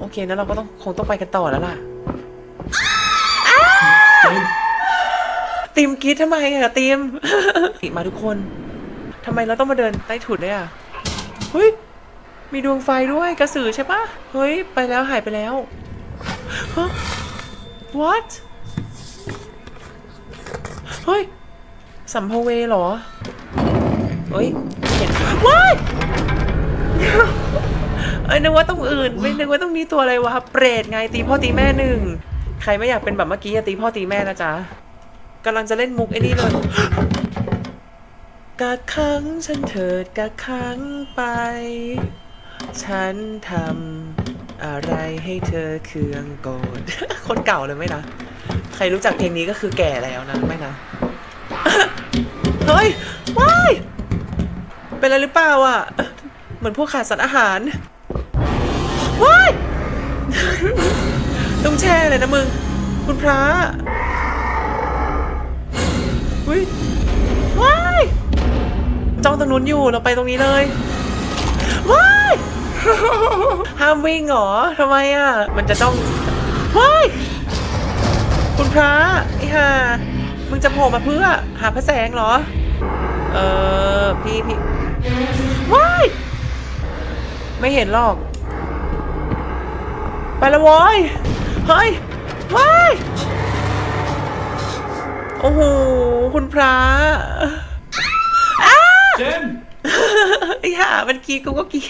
โอเคนั้นเราก็ต้องคงต้องไปกันต่อแล้วล่ะเจนตีมกรีดทำไมอะตีมมาทุกคนทำไมเราต้องมาเดินใต้ถุนด้วยอะเฮ้ยมีดวงไฟด้วยกระสือใช่ปะเฮ้ย ไปแล้วหายไปแล้วฮะ what เฮ้ย สัมภเวเหรอ เฮ้ยเห็นว้ายเอ้ยนึกว่าต้องอื่น ไม่นึกว่าต้องมีตัวอะไรวะเปรตไงตีพ่อตีแม่หนึ่งใครไม่อยากเป็นแบบเมื่อกี้อะตีพ่อตีแม่นะจ๊ะกำลังจะเล่นมุกไอ้นี่เลยกักขังฉันเถิดกักขังไป ฉันทำอะไรให้เธอเคืองโกรธคนเก่าเลยไหมนะ ใครรู้จักเพลงนี้ก็คือแก่แล้วนะไม่นะ เฮ้ยว้ายเป็นอะไรหรือเปล่าอะ เหมือนพวกขาดสารอาหาร ต้องแช่เลยนะมึง คุณพระอุ้ยว้ายจ้องตรงนู้นอยู่เราไปตรงนี้เลยว้ายห้ามวิ่งเหรอทำไมอะ มันจะต้องว้ายคุณพระไอ้ห่ามึงจะโผล่มาเพื่อ หาพระแสงเหรอ เออพี่พี่ว้ายไม่เห็นหรอก ไปและโว้ย เฮ้ยว้ายโอ้โห คุณพระเจนไอ้ห่ามันกรีดกูก็กรีด